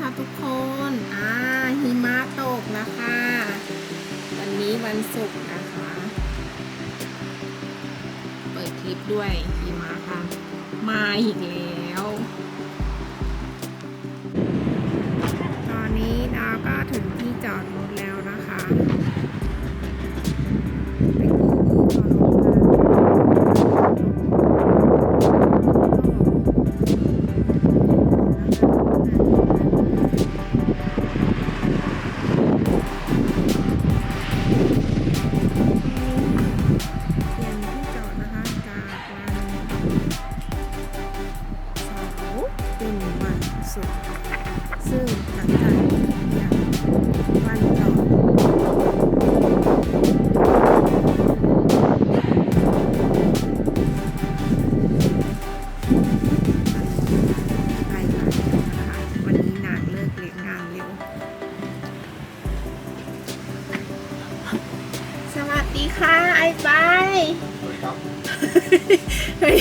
ค่ะทุกคน อ่าหิมะตกนะคะ วันนี้วันศุกร์นะคะ เปิดคลิปด้วยหิมะค่ะ มาอีกแล้ว ตอนนี้ดาวก็ถึงที่จอดรถแล้ว เฮ้ย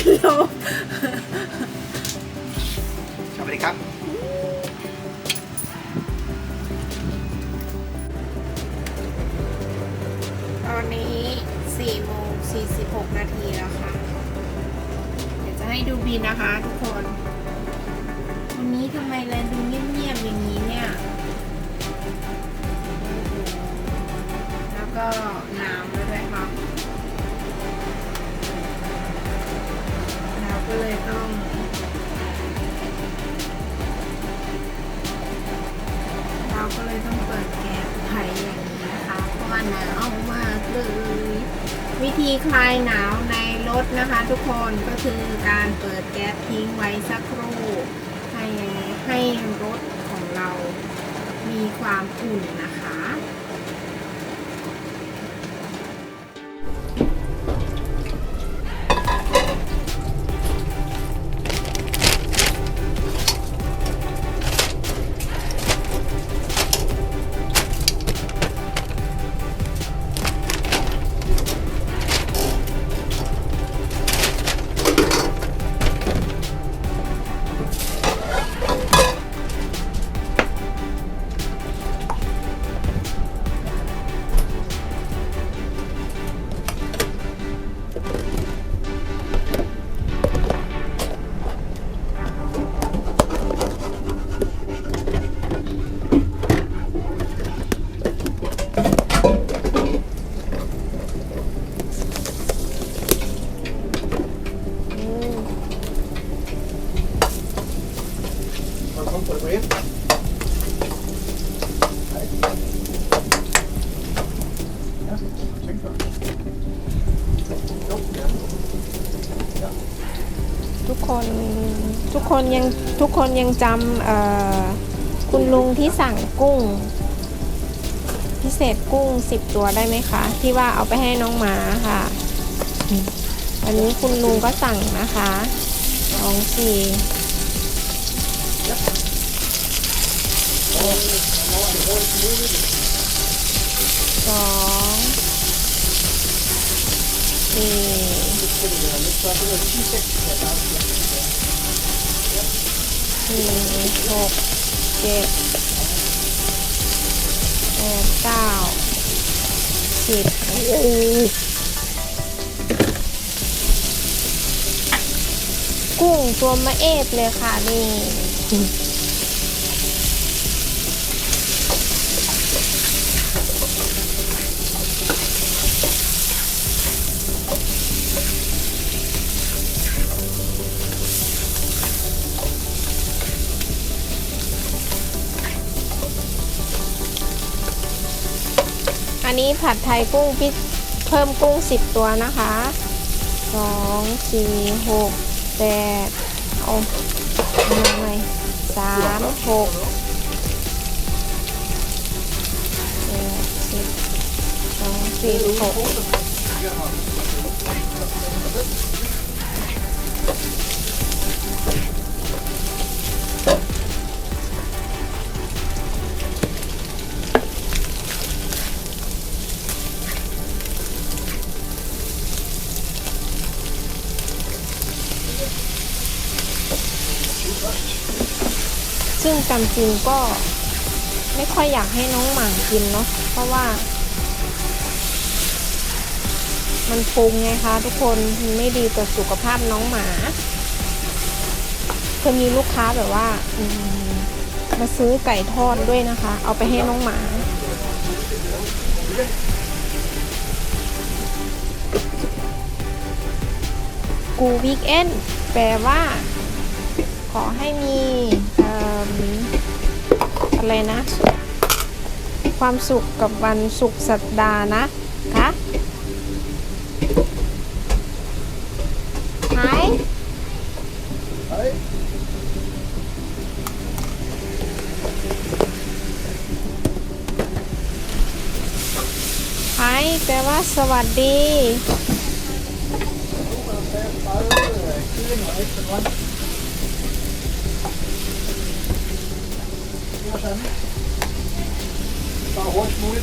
วิธีคลายหนาวในรถนะคะทุกคนก็คือการเปิดแก๊สทิ้งไว้สักครู่ให้ให้รถของเรามีความอุ่นนะคะ ยังจำคุณลุงที่สั่งกุ้ง พิเศษกุ้ง 10 ตัวได้ไหมคะ ที่ว่าเอาไปให้น้องหมาค่ะวันนี้คุณลุงก็สั่งนะคะสองสี่สองสี่ กเจ็ดแปดเก้าสิบกุ้งตัวมาเอฟเลยค่ะนี่ ผัดไทยกุ้งพิเพิ่มกุ้ง 10 ตัวนะคะสองสี่หกแปดเอามาใหม่สามหกแปดสิบสองสี่หก ซึ่จำจริงก็ไม่ค่อยอยากให้น้องหมากินเนาะเพราะว่า มันพุงไงคะทุกคนมันไม่ดีต่อสุขภาพน้องหมาเคยมีลูกค้าแบบว่ามมาซื้อไก่ทอดด้วยนะคะ เอาไปให้น้องหมากูวีคเอนแปลว่า ขอให้มี เอิ่มอะไรนะ ความสุขกับวันสุขสัปดาห์นะคะหาย Hej. หายแปลว่าสวัสดี få det.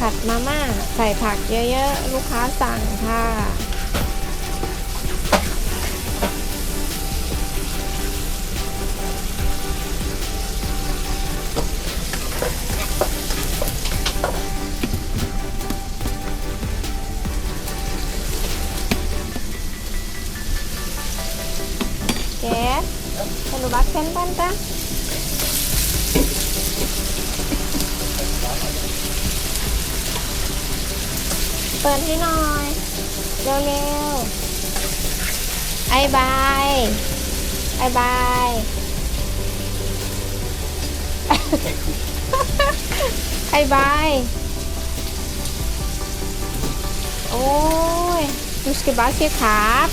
ผัดมาม่า ใส่ผักเยอะๆ ลูกค้าสั่งค่ะ บายไอ้บาย โอ้ยดูสกบาเสียขาด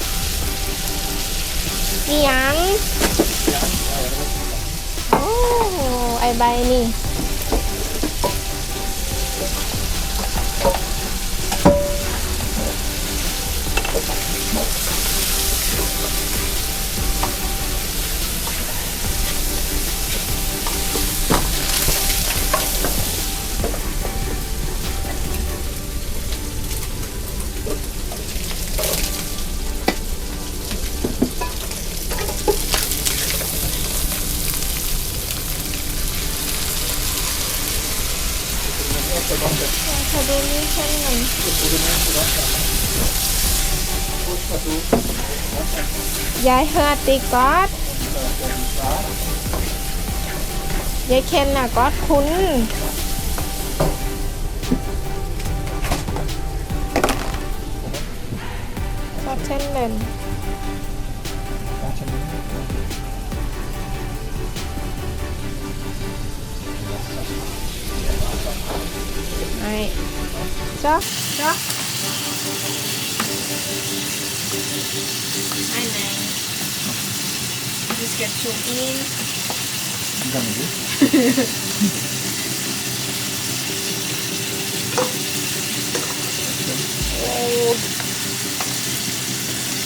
นี่ยัง โอ้ไอ้ใบนี่ ยายเฮอติกอดยายเคนน่ะกอดคุณกอดเช่นหนึ่งไอ้จ๊อกจ๊อกไอ้ไหน just get choked in. oh.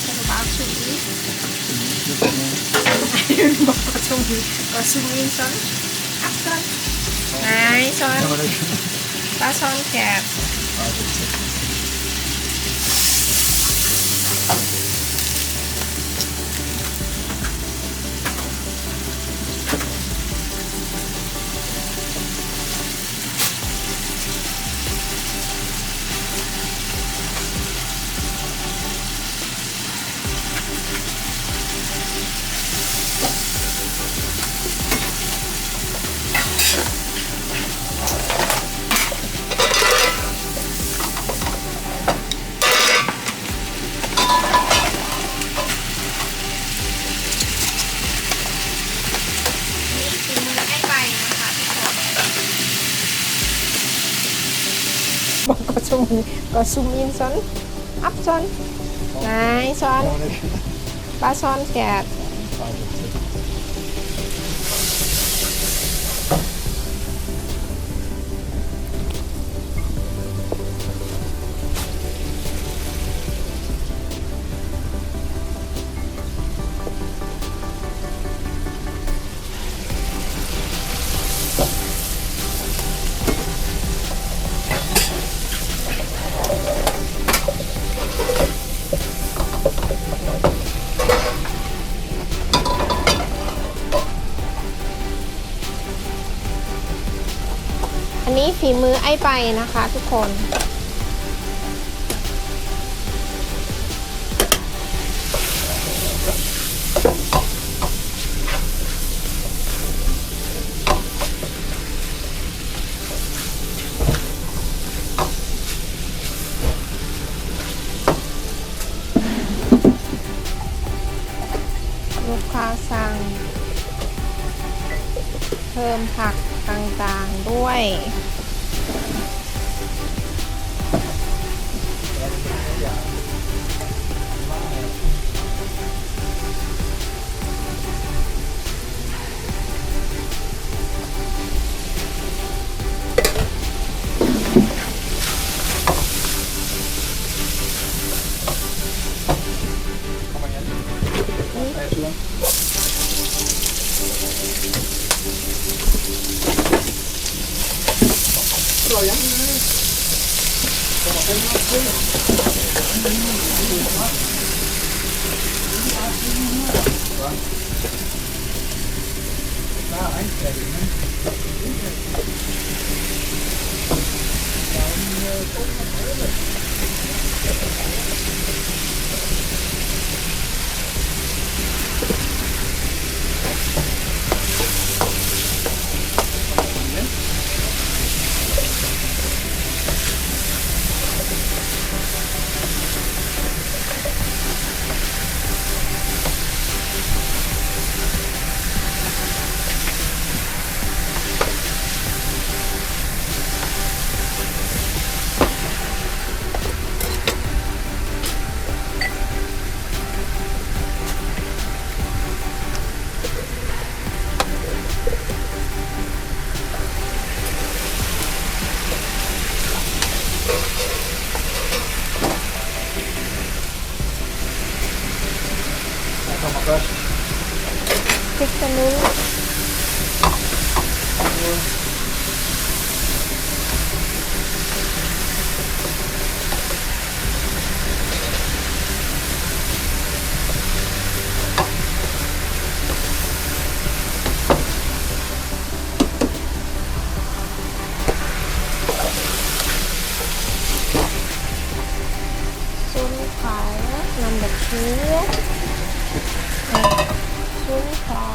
Ano ba ang choked in? Ayun ba pa choked in? Kasung son? After. Son. Pass on cap. ก็ซูมอินซ้อนอัพซ้อนไหนซ้อน Ja, men det... ปลาซ้อนแกะ ฝีมือไอ้ไปนะคะทุกคน นำแบบชูซุนขอ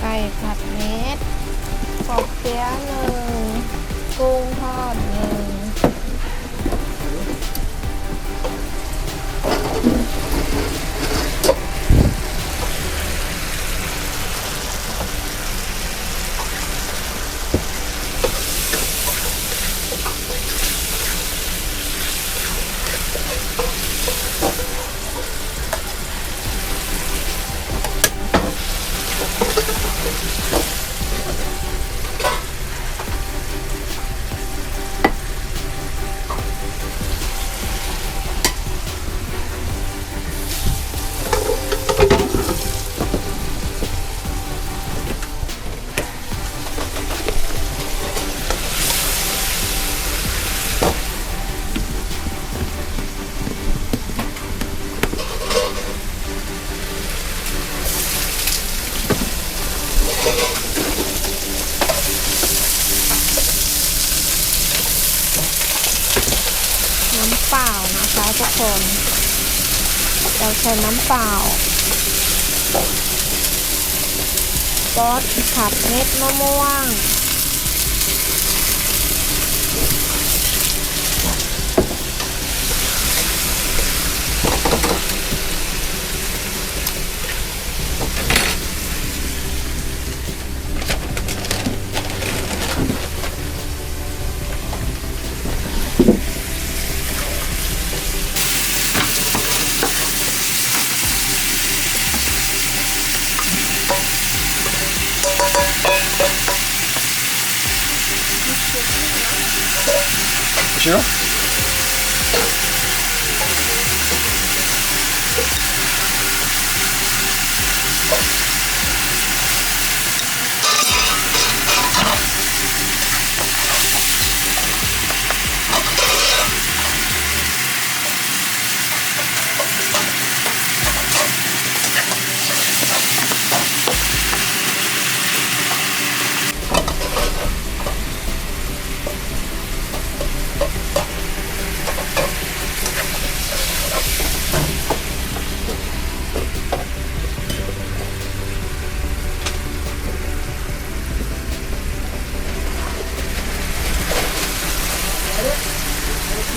ไก่ผัดเม็ดปอกเปี๊ยะเเปล่าซอสผัดเม็ดมะม่วง sure.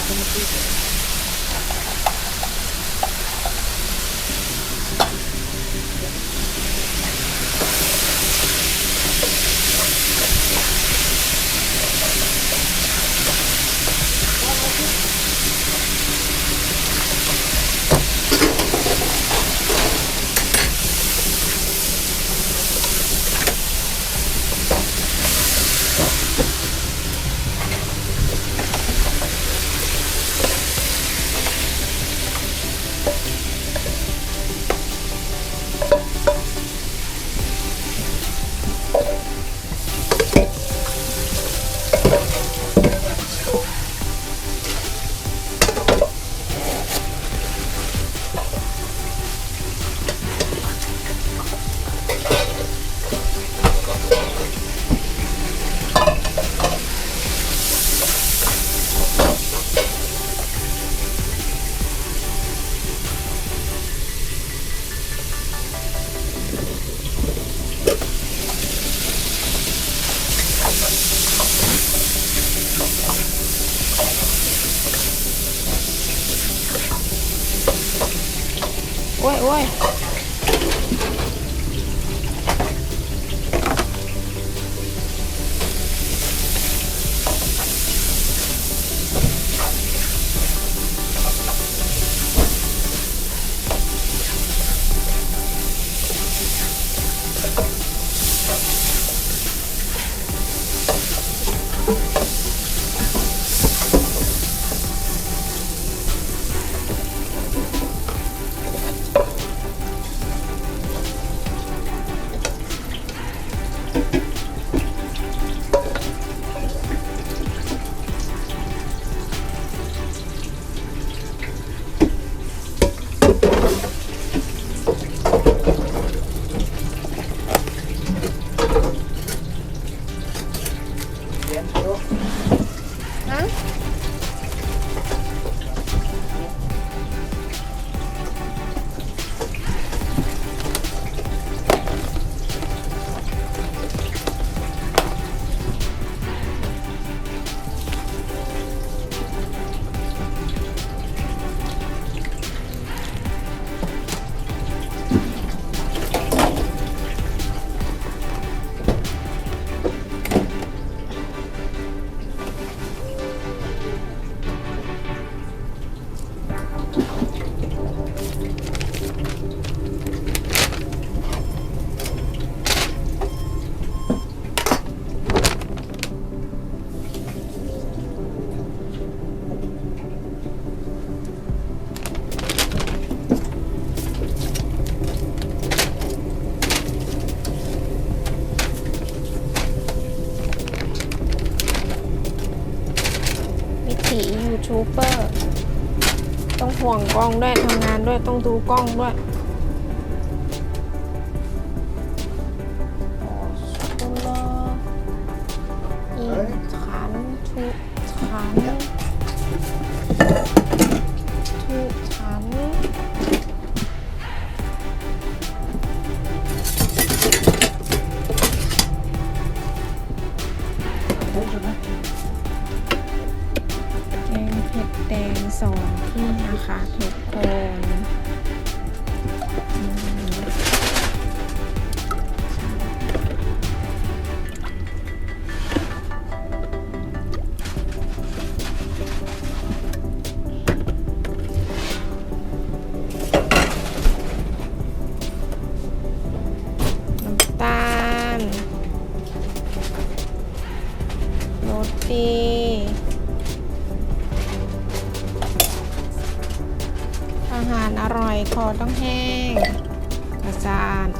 โล้องด้วยทำงานด้วยต้องดูกล้องด้วยชุลอีขันทุขันทุขัน สองที่นะคะทุกคน อาหารอร่อยคอต้องแห้งอาจารย์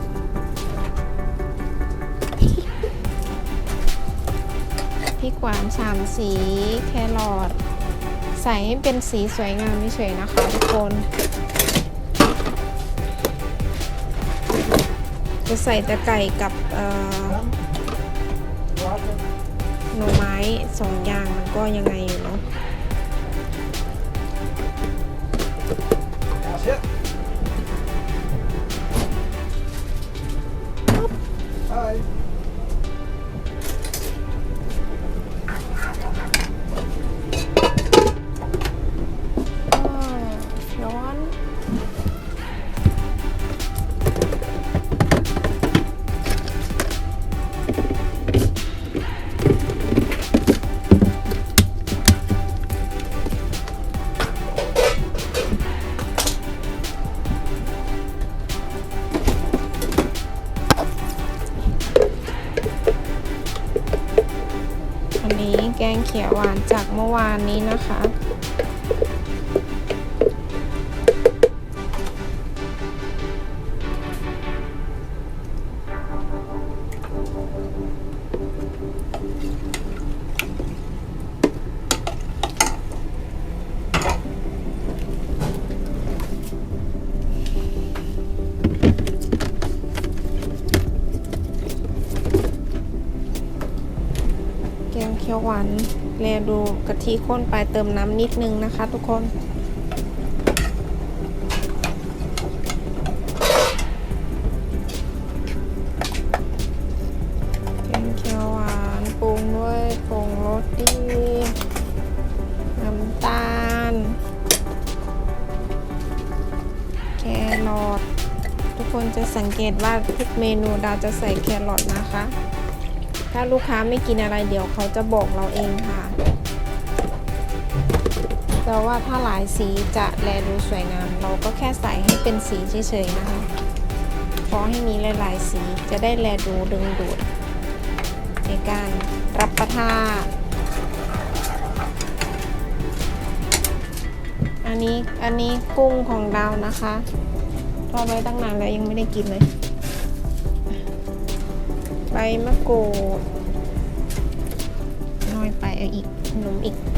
พริกหวานสามสี แครอทใส่ให้เป็นสีสวยงามเฉยนะคะทุกคน จะใส่ต่ไก่กับหน่อไม้สองอย่างมันก็ยังไงอยู่เนาะ หวานจากเมื่อวานนี้นะคะ กะทิข้นไปเติมน้ำนิดนึงนะคะ ทุกคนแกงเขียวหวานปรุงด้วยผงรสดีน้ำตาล แครอททุกคนจะสังเกตว่าทุกเมนูดาวจะใส่แครอทนะคะถ้าลูกค้าไม่กินอะไรเดี๋ยวเขาจะบอกเราเองค่ะ แต่ว่าถ้าหลายสีจะแลดูสวยงาม เราก็แค่ใส่ให้เป็นสีเฉยๆนะคะขอให้มีหลายๆสีจะได้แลดูดึงดูด ในการรับประทานอันนี้อันนี้กุ้งของเรานะคะทอดไว้ตั้งนานแล้วยังไม่ได้กินเลยใบมะกรูดน้อยไปเอาอีกขนมอีก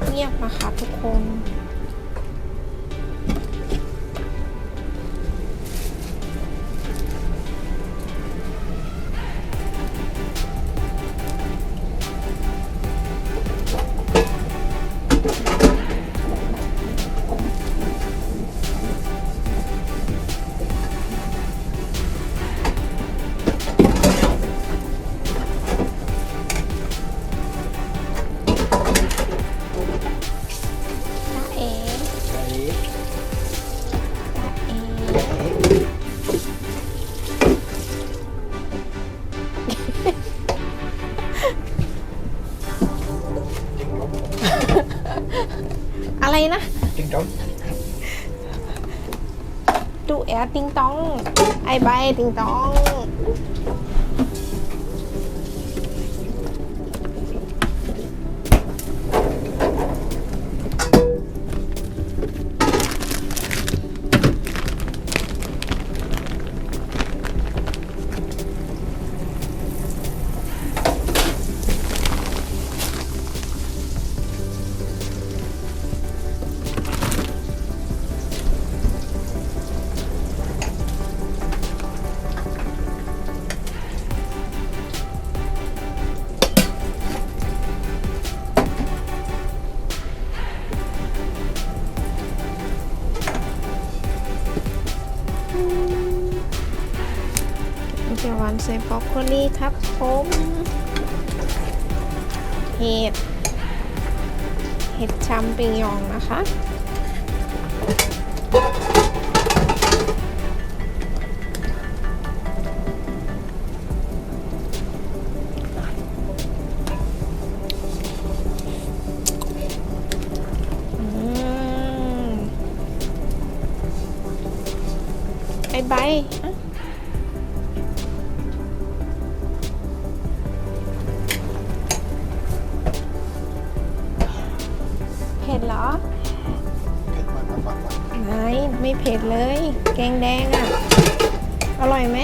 ดู ไอใบ นะคะอืมไอ ผ็ดเลย แกงแดงอะ อร่อยไหม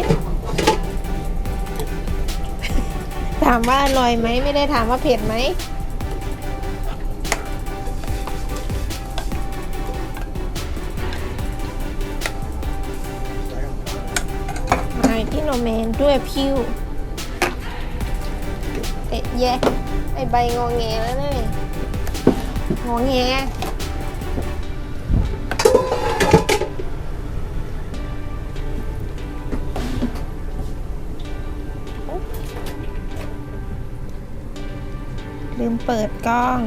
ถามว่าอร่อยไหม ไม่ได้ถามว่าเผ็ดไหมไอ้ที่โนแมนด้วยพิวเอ๊ะแย่ไอใบงอแงแล้วนี่งอแง ลืมเปิดกล้อง